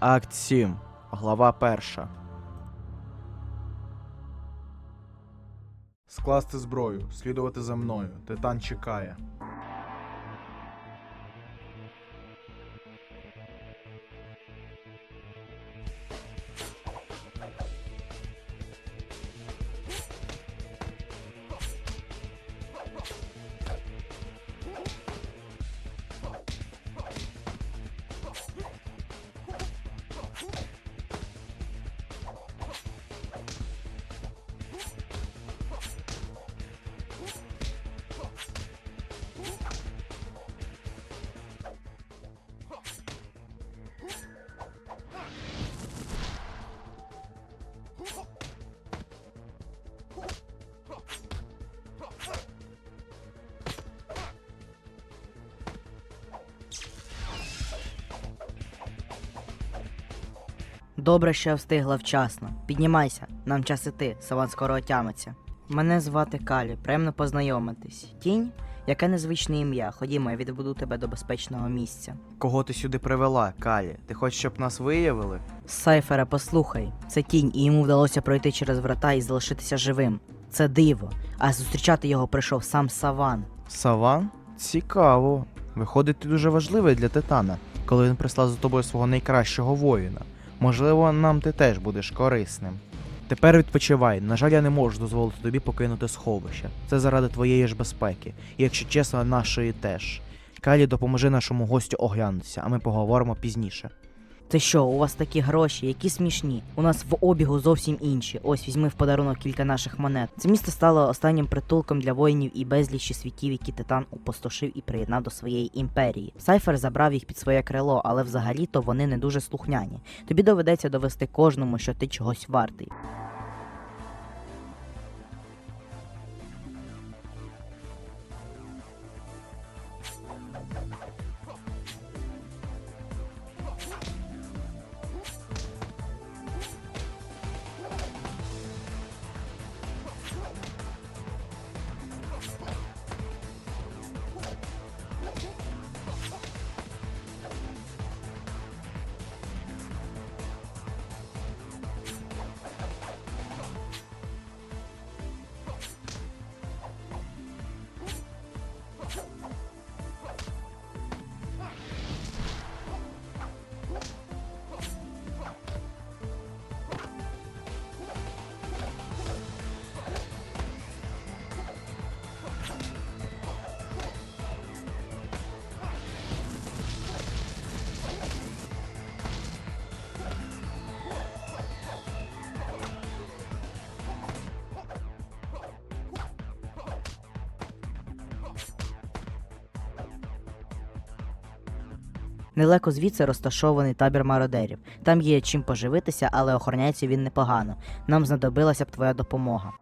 Акт 7. Глава 1. Скласти зброю. Слідувати за мною. Титан чекає. Добре, що я встигла вчасно. Піднімайся, нам час іти, Саван скоро отямиться. Мене звати Калі, приємно познайомитись. Тінь? Яке незвичне ім'я. Ходімо, я відведу тебе до безпечного місця. Кого ти сюди привела, Калі? Ти хочеш, щоб нас виявили? Сайфера, послухай, це тінь, і йому вдалося пройти через врата і залишитися живим. Це диво. А зустрічати його прийшов сам Саван. Саван? Цікаво. Виходить, ти дуже важливий для Титана, коли він прислав за тобою свого найкращого воїна. Можливо, нам ти теж будеш корисним. Тепер відпочивай. На жаль, я не можу дозволити тобі покинути сховище. Це заради твоєї ж безпеки, і якщо чесно, нашої теж. Калі, допоможи нашому гостю оглянутися, а ми поговоримо пізніше. Ти що, у вас такі гроші, які смішні? У нас в обігу зовсім інші. Ось візьми в подарунок кілька наших монет. Це місто стало останнім притулком для воїнів і безлічі світів, які титан опустошив і приєднав до своєї імперії. Сайфер забрав їх під своє крило, але взагалі-то вони не дуже слухняні. Тобі доведеться довести кожному, що ти чогось вартий. Недалеко звідси розташований табір мародерів. Там є чим поживитися, але охороняється він непогано. Нам знадобилася б твоя допомога.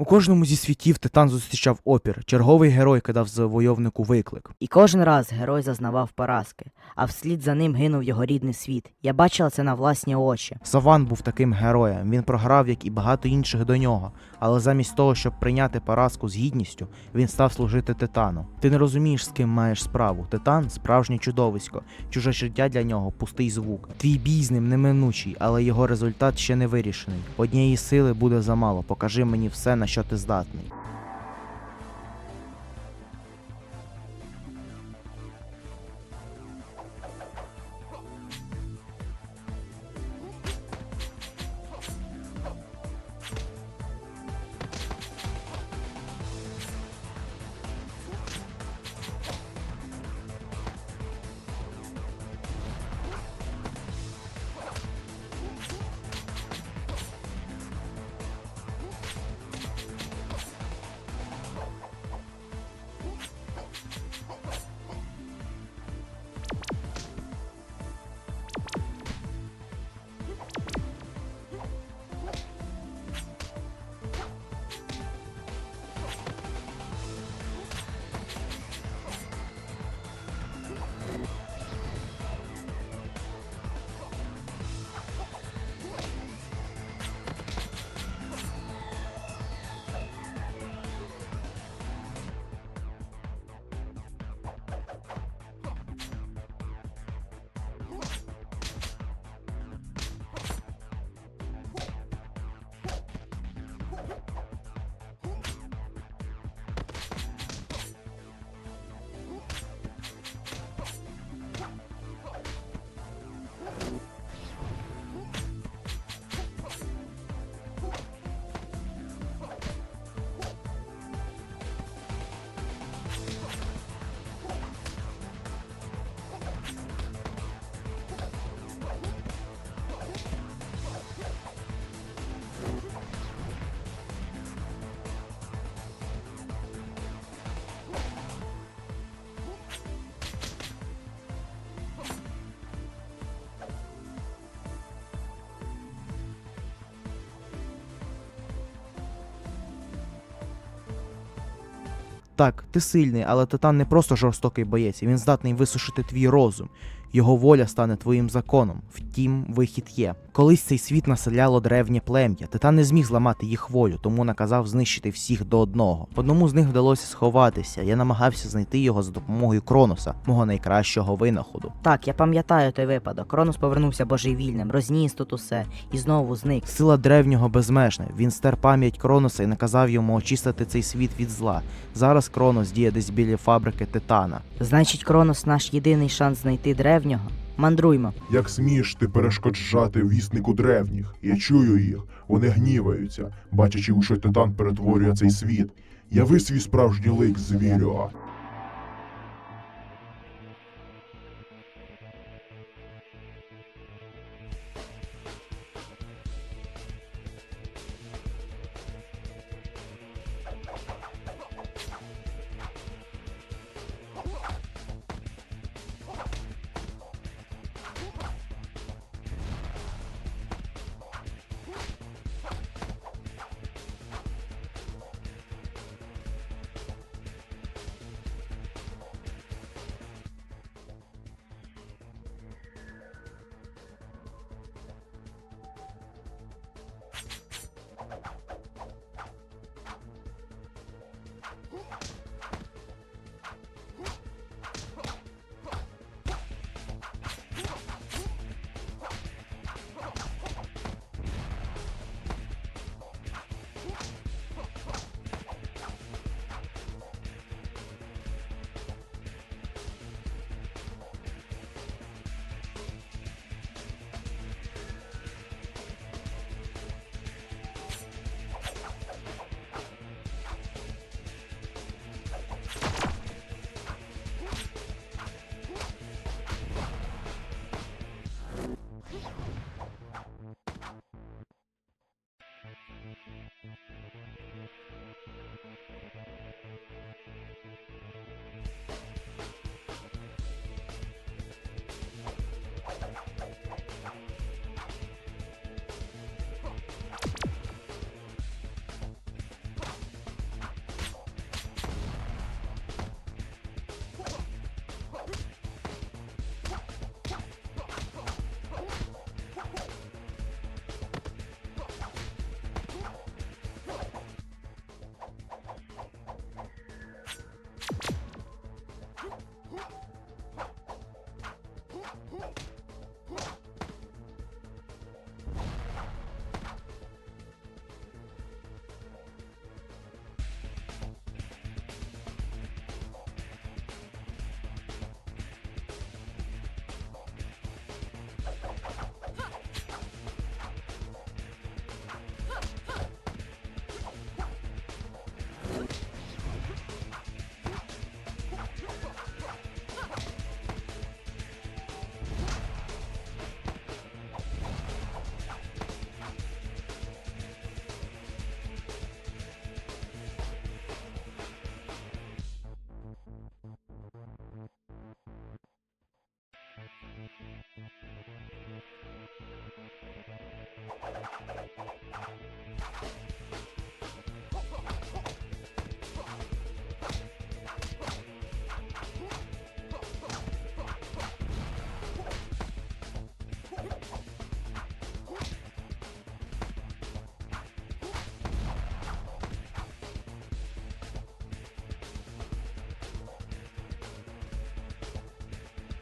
У кожному зі світів Титан зустрічав опір. Черговий герой кидав завойовнику виклик. І кожен раз герой зазнавав поразки, а вслід за ним гинув його рідний світ. Я бачила це на власні очі. Саван був таким героєм. Він програв, як і багато інших до нього. Але замість того, щоб прийняти поразку з гідністю, він став служити Титану. Ти не розумієш, з ким маєш справу. Титан справжнє чудовисько. Чуже життя для нього пустий звук. Твій бій з ним неминучий, але його результат ще не вирішений. Однієї сили буде замало. Покажи мені все, на що ти здатний. Так, ти сильний, але Титан не просто жорстокий боєць, він здатний висушити твій розум. Його воля стане твоїм законом. Втім, вихід є. Колись цей світ населяло древнє плем'я. Титан не зміг зламати їх волю, тому наказав знищити всіх до одного. Одному з них вдалося сховатися. Я намагався знайти його за допомогою Кроноса, мого найкращого винаходу. Так, я пам'ятаю той випадок. Кронос повернувся божевільним, розніс тут усе і знову зник. Сила древнього безмежна. Він стер пам'ять Кроноса і наказав йому очистити цей світ від зла. Зараз Кронос діє десь біля фабрики Титана. Значить, Кронос наш єдиний шанс знайти древнього. Мандруймо. Як смієш ти перешкоджати віснику древніх? Я чую їх, вони гніваються, бачачи, у що титан перетворює цей світ. Яви свій справжній лик, звірюга.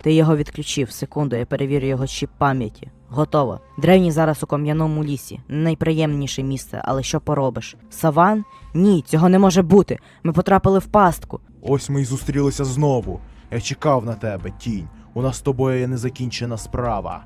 Ти його відключив. Секунду, я перевірю його чіп пам'яті. Готово. Древній зараз у кам'яному лісі. Найприємніше місце, але що поробиш? Саван? Ні, цього не може бути. Ми потрапили в пастку. Ось ми й зустрілися знову. Я чекав на тебе, тінь. У нас з тобою є незакінчена справа.